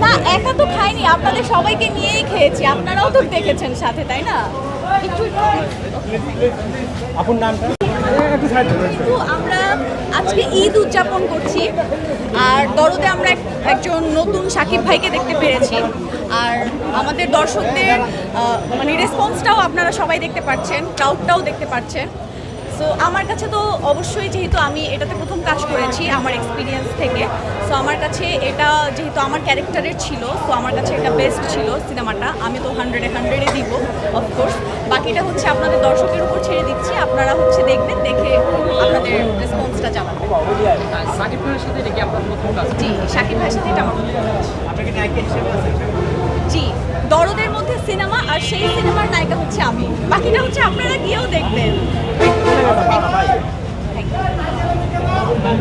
না একা তো খাইনি আপনাদের সবাইকে নিয়েই খেয়েছি আপনারাও তো দেখেছেন সাথে তাই না? আপুর নামটা? কিন্তু আমরা আজকে ঈদ উদযাপন করছি আর দরদে আমরা এক- একজন নতুন সাকিব ভাইকে দেখতে পেরেছি আর আমাদের দর্শকদের মানে রেসপন্সটাও আপনারা সবাই দেখতে পাচ্ছেন ক্রাউডটাও দেখতে পাচ্ছেন সো আমার কাছে তো অবশ্যই যেহেতু আমি এটাতে প্রথম কাজ করেছি আমার এক্সপিরিয়েন্স থেকে সো আমার কাছে এটা যেহেতু আমার ক্যারেক্টারের ছিল সো আমার কাছে এটা বেস্ট ছিল সিনেমাটা। আমি তো হান্ড্রেডে হান্ড্রেডে দিব অফকোর্স বাকিটা হচ্ছে আপনাদের দর্শকের উপর ছেড়ে দিচ্ছি আপনারা হচ্ছে দেখবেন দেখে আপনাদের রেসপন্সটা জানাবেন। সাকিব খানের সাথে এটা কি আপনার প্রথম কাজ? জি ভাইয়ের সাথে এটা আমার আপনাকে নায়িকা হিসেবে আছে জি দরদের মধ্যে সিনেমা আর সেই সিনেমার নায়িকা হচ্ছে আমি। বাকিটা হচ্ছে আপনারা গিয়েও দেখবেন। আশি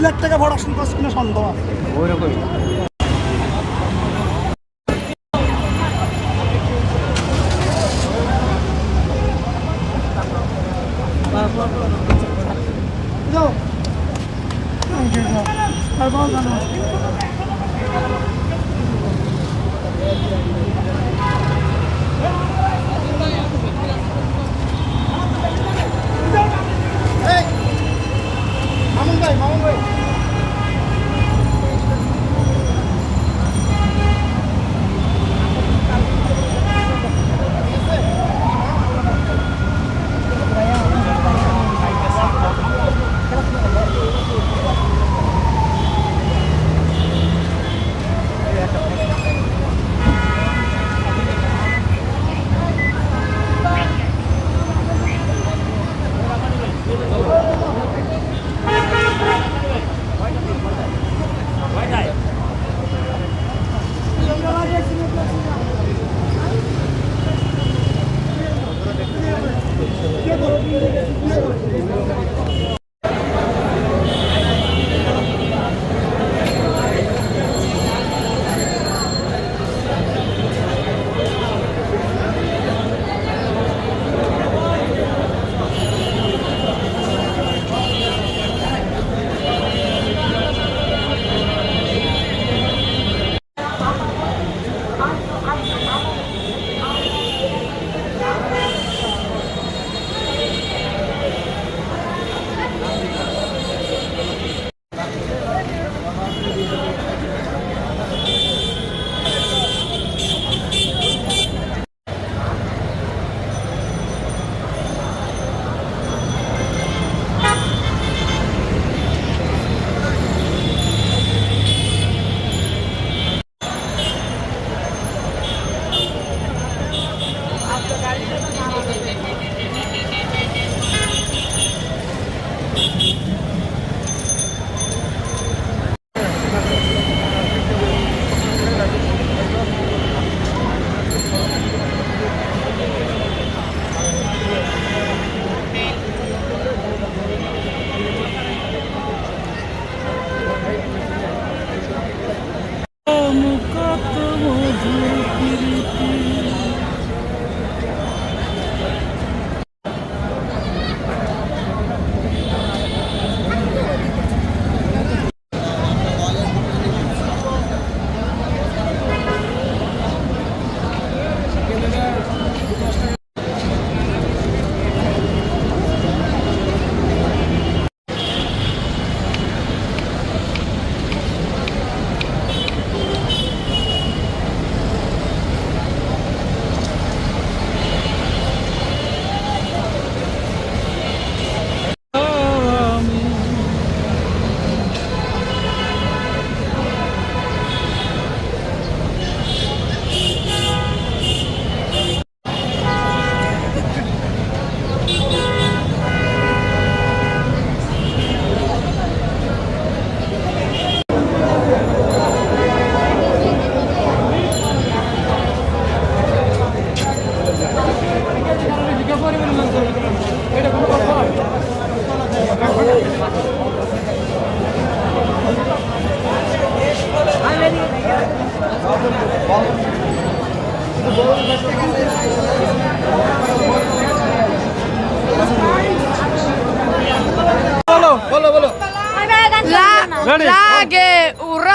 লাখ টাকা প্রোডাকশন কস্ট কিনা সন্দেহ ওই রকমই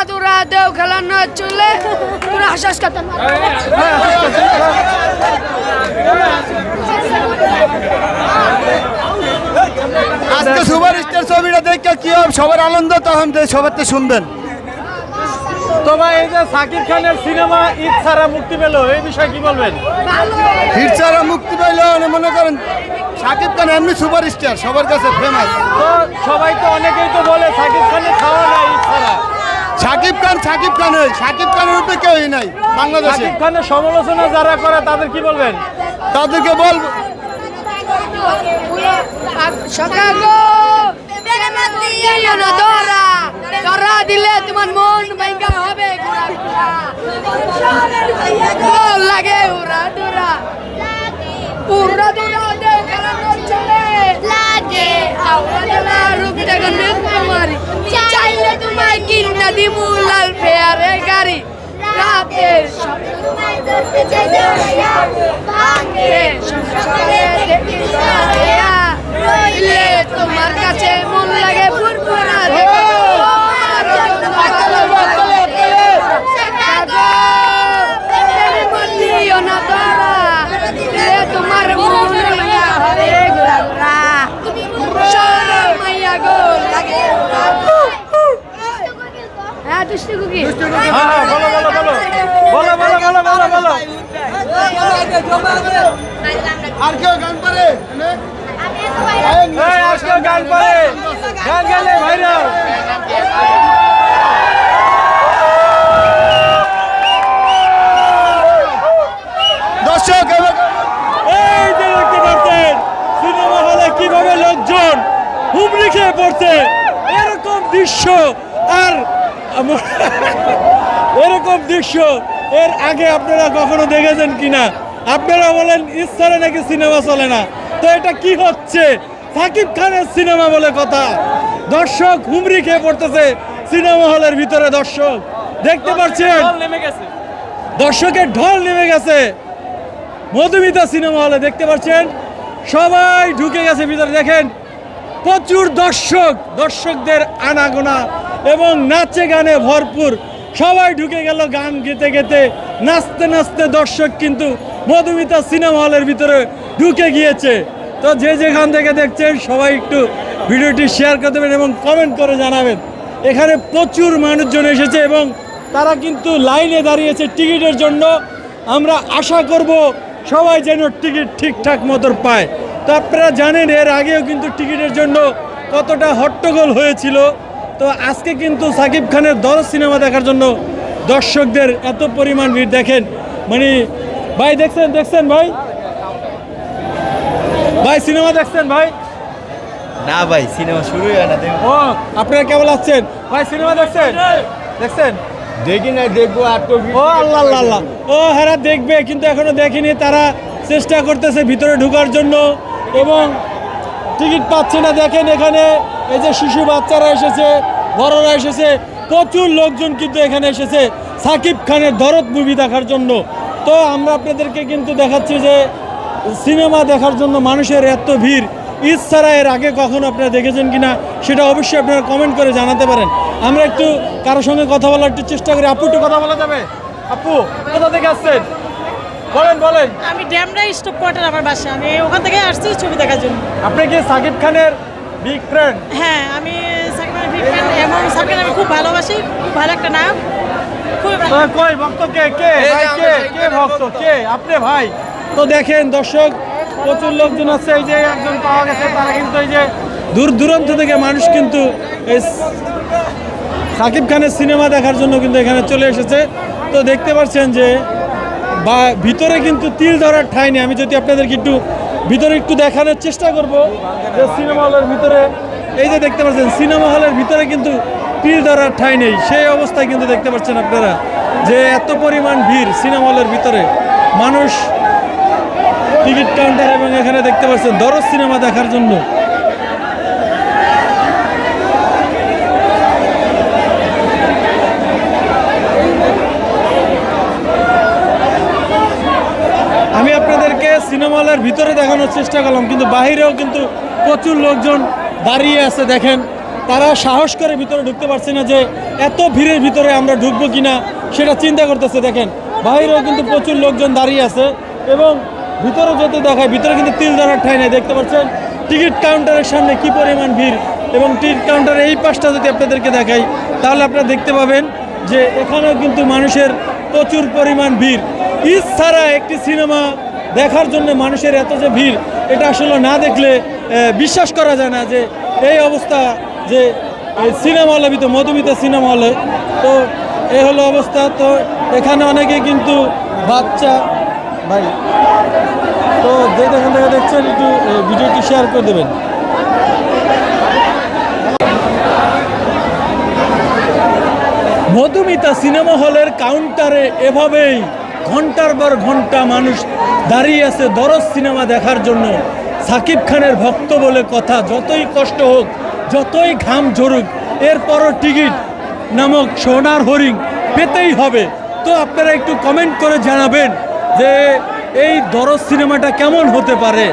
দুরা দেও খেলানো চলে তোরা হাসাস কথা আজকে সুপার স্টার ছবিটা দেখে কি হবে? সবার আনন্দ তখন সবার তো শুনবেন। তো ভাই এই যে সাকিব খানের সিনেমা ঈদ ছাড়া মুক্তি পেল এই বিষয়ে কি বলবেন? হিট ছাড়া মুক্তি পাইলে মনে করেন শাকিব খান এমনি সুপার স্টার সবার কাছে ফেমাস তো সবাই তো অনেকেই তো বলে সাকিব খানের খাওয়া নাই ঈদ ছাড়া। শাকিব খান শাকিব খান শাকিব খানের উপরে কেউই নাই বাংলাদেশে। সাকিব খানের সমালোচনা যারা করে তাদের কি বলবেন? তাদেরকে বলব দিলে তোমার মন ভাঙ্গা হবে লাগে উড়া দুরা। উড়া দুরা দেও খেলানো চলে লাগে আওয়া দেলা রূপ জাগন তোমারি চাইলে তোমায় কিনা দিমু লাল ফেয়ারে গাড়ি রাতে ভাঙে সকালে দেখি সায়া রইলে তোমার কাছে মন লাগে ফুরফুরা দেখো তোমার জন্য ভালোবাসা শেখাগো, প্রেমে মন দিও না ধরা, দিলে তোমার মন রঙিয়া হবে ঘোরা ঘোরা। সরো মাইয়া গো লাগে ওরা। হ্যাঁ দুষ্টু কুকি হ্যাঁ হ্যাঁ বলো বলো বলো। বলো বলো বলো বলো বলো আর কেউ গান পারে? এই আজকে গান পারে। গান গেলে ভাইরাল দর্শক এবার এই যে দেখতে পাচ্ছেন সিনেমা হলে কীভাবে লোকজন হুমড়ি খেয়ে পড়ছে এরকম দৃশ্য এরকম দৃশ্য এর আগে আপনারা কখনো দেখেছেন কিনা? আপনারা বলেন ইচ্ছারে নাকি সিনেমা চলে না? তো এটা কি হচ্ছে? সাকিব খানের সিনেমা বলে কথা। দর্শক হুমড়ি খেয়ে পড়তেছে সিনেমা হলের ভিতরে দর্শক। দেখতে পাচ্ছেন? দর্শকের ঢল নেমে গেছে। মধুমিতা সিনেমা হলে দেখতে পাচ্ছেন? সবাই ঢুকে গেছে ভিতরে দেখেন। প্রচুর দর্শক দর্শকদের আনাগোনা এবং নাচে গানে ভরপুর সবাই ঢুকে গেল গান গেতে গেতে। নাচতে নাচতে দর্শক কিন্তু মধুমিতা সিনেমা হলের ভিতরে ঢুকে গিয়েছে। তো যে যেখান থেকে দেখছেন, সবাই একটু ভিডিওটি শেয়ার করে দেবেন এবং কমেন্ট করে জানাবেন। এখানে প্রচুর মানুষজন এসেছে এবং তারা কিন্তু লাইনে দাঁড়িয়েছে টিকিটের জন্য। আমরা আশা করব সবাই যেন টিকিট ঠিকঠাক মতো পায়। তো আপনারা জানেন, এর আগেও কিন্তু টিকিটের জন্য কতটা হট্টগোল হয়েছিল। তো আজকে কিন্তু সাকিব খানের দর সিনেমা দেখার জন্য দর্শকদের এত পরিমাণ ভিড় দেখেন। মানে ভাই দেখছেন দেখছেন ভাই? ভাই সিনেমা দেখছেন ভাই? না ভাই সিনেমা শুরুই হয় না দেখো ও আপনারা কেমন লাগছেন ভাই সিনেমা দেখছেন? দেখছেন? দেখি না দেখব আর তো ও আল্লাহ আল্লাহ আল্লাহ। ও হেরা দেখবে কিন্তু এখনও দেখেনি। তারা চেষ্টা করতেছে ভিতরে ঢোকার জন্য এবং টিকিট পাচ্ছে না। দেখেন এখানে এই যে শিশু বাচ্চারা এসেছে। বড়রা এসেছে প্রচুর লোকজন কিন্তু এখানে এসেছে। সাকিব খানের দরদ মুভি দেখার জন্য। তো আমরা আপনাদেরকে কিন্তু দেখাচ্ছি যে সিনেমা দেখার জন্য মানুষের এত ভিড়। ঈদ ছাড়া এর আগে কখনো আপনারা দেখেছেন কিনা সেটা অবশ্যই আপনারা কমেন্ট করে জানাতে পারেন। আমরা একটু কারোর সঙ্গে কথা বলার একটু চেষ্টা করি। আপু একটু কথা বলা যাবে? আপু কোথা থেকে আসছেন? বলেন বলেন। আমি ড্যামরা স্টপ কোয়ার্টার আমার বাসা আমি ওখান থেকে আসছি ছবি দেখার জন্য। আপনি কি সাকিব খানের বিগ ফ্রেন্ড হ্যাঁ আমি ভালোবাসি খুব ভালো একটা নায়ক। কই ভক্ত কে? কে? ভাই কে? কে ভক্ত? কে? আপনি ভাই? তো দেখেন দর্শক প্রচুর লোকজন আছে এই যে একজন পাওয়া গেছে তারা কিন্তু এই যে দূর দূরান্ত থেকে মানুষ কিন্তু এই সাকিব খানের সিনেমা দেখার জন্য কিন্তু এখানে চলে এসেছে। তো দেখতে পাচ্ছেন যে বা ভিতরে কিন্তু তিল ধরার ঠাঁই নেই। আমি যদি আপনাদেরকে একটু ভিতরে একটু দেখানোর চেষ্টা করব যে সিনেমা হলের ভিতরে। এই যে দেখতে পাচ্ছেন সিনেমা হলের ভিতরে কিন্তু তিল ধরার ঠাঁই নেই। সেই অবস্থায় কিন্তু দেখতে পাচ্ছেন আপনারা যে এত পরিমাণ ভিড় সিনেমা হলের ভিতরে। মানুষ টিকিট কাউন্টার এবং এখানে দেখতে পাচ্ছেন দরজ সিনেমা দেখার জন্য। আমি আপনাদেরকে সিনেমা হলের ভিতরে দেখানোর চেষ্টা করলাম, কিন্তু বাহিরেও কিন্তু প্রচুর লোকজন দাঁড়িয়ে আছে দেখেন। তারা সাহস করে ভিতরে ঢুকতে পারছে না যে এত ভিড়ের ভিতরে আমরা ঢুকবো কিনা সেটা চিন্তা করতেছে, দেখেন। বাইরেও কিন্তু প্রচুর লোকজন দাঁড়িয়ে আছে এবং ভিতরে যেতে দেখায়, ভিতরে কিন্তু তিল ধরার ঠাই নেই, দেখতে পাচ্ছেন? টিকিট কাউন্টারের সামনে কি পরিমাণ ভিড়? এবং টিকিট কাউন্টারের এই পাশটা যদি আপনাদেরকে দেখাই, তাহলে আপনারা দেখতে পাবেন যে এখানেও কিন্তু মানুষের প্রচুর পরিমাণ ভিড়। ঈদ ছাড়া একটি সিনেমা দেখার জন্য মানুষের এত যে ভিড়, এটা আসলে না দেখলে বিশ্বাস করা যায় না যে এই অবস্থা যে সিনেমা হলে ভিতরে, মধুমিতা সিনেমা হলে। তো এই হলো অবস্থা। তো এখানে অনেকে কিন্তু বাচ্চা, ভাই, তো যে যেখান থেকে দেখছেন, একটু ভিডিওটি শেয়ার করে দেবেন। মধুমিতা সিনেমা হলের কাউন্টারে এভাবেই ঘণ্টার পর ঘণ্টা মানুষ দাঁড়িয়ে আছে দরজ সিনেমা দেখার জন্য। সাকিব খানের ভক্ত বলে কথা, যতই কষ্ট হোক যতই ঘাম ঝরুক, এরপরও টিকিট নামক সোনার হরিং পেতেই হবে। তো আপনারা একটু কমেন্ট করে জানাবেন যে এই দরজ সিনেমাটা কেমন হতে পারে?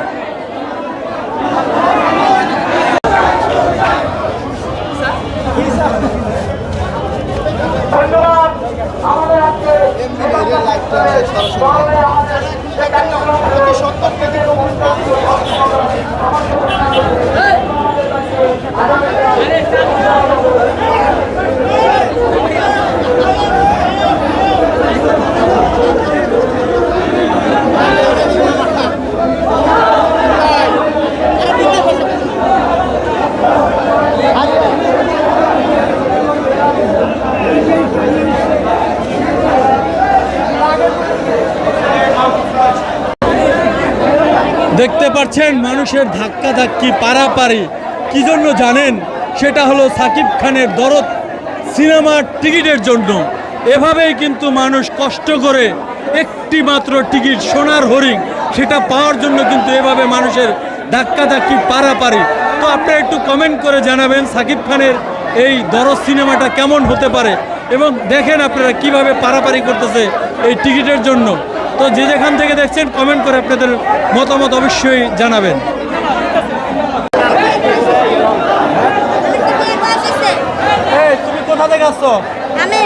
পাচ্ছেন মানুষের ধাক্কা ধাক্কি পারাপারি। কি জন্য জানেন? সেটা হলো সাকিব খানের দরদ সিনেমার টিকিটের জন্য। এভাবেই কিন্তু মানুষ কষ্ট করে একটি মাত্র টিকিট সোনার হরিং সেটা পাওয়ার জন্য কিন্তু এভাবে মানুষের ধাক্কা ধাক্কি পারাপারি। তো আপনারা একটু কমেন্ট করে জানাবেন সাকিব খানের এই দরদ সিনেমাটা কেমন হতে পারে। এবং দেখেন আপনারা কীভাবে পারাপারি করতেছে এই টিকিটের জন্য। তো যে যেখান থেকে দেখছেন কমেন্ট করে আপনাদের মতামত অবশ্যই জানাবেন। এই তুমি কোথা থেকে আসছো? আমি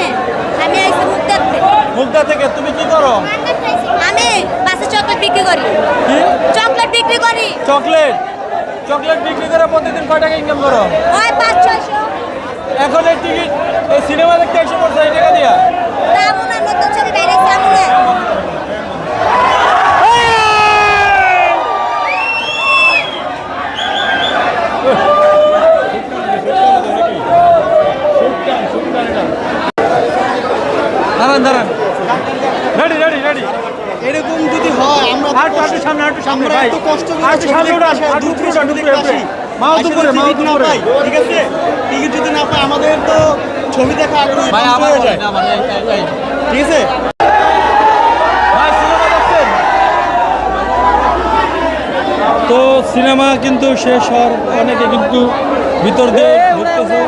আমি আইসি মুক্তাতে মুগদা থেকে তুমি কি করো? আমি বাসে চকলেট বিক্রি করি। কি? চকলেট বিক্রি করি। চকলেট? চকলেট বিক্রি করে প্রতিদিন কয় টাকা ইনকাম করো? ওই এখন এই টিকিট এই সিনেমা দেখতে এসে টাকা দিয়া? নতুন ছবি বাইরে না দাঁড়ান দাঁড়ান রেডি রেডি রেডি এরকম যদি হয় আমরা আর একটু সামনে একটু সামনে ভাই। এত কষ্ট করে ছবি সামনে দেখতে উঠান আসি, আর দূর দুপুরে থেকে উঠান ছবি দুপুরে মাও দুপুরে মাও দুপুরে ঠিক আছে টিকিট যদি না পাই আমাদের তো ছবি দেখা আগ্রহ ভাই আমার যায়। ঠিক আছে? তো সিনেমা কিন্তু শেষ হওয়ার অনেকে কিন্তু ভিতর দিয়ে ঢুকতেছে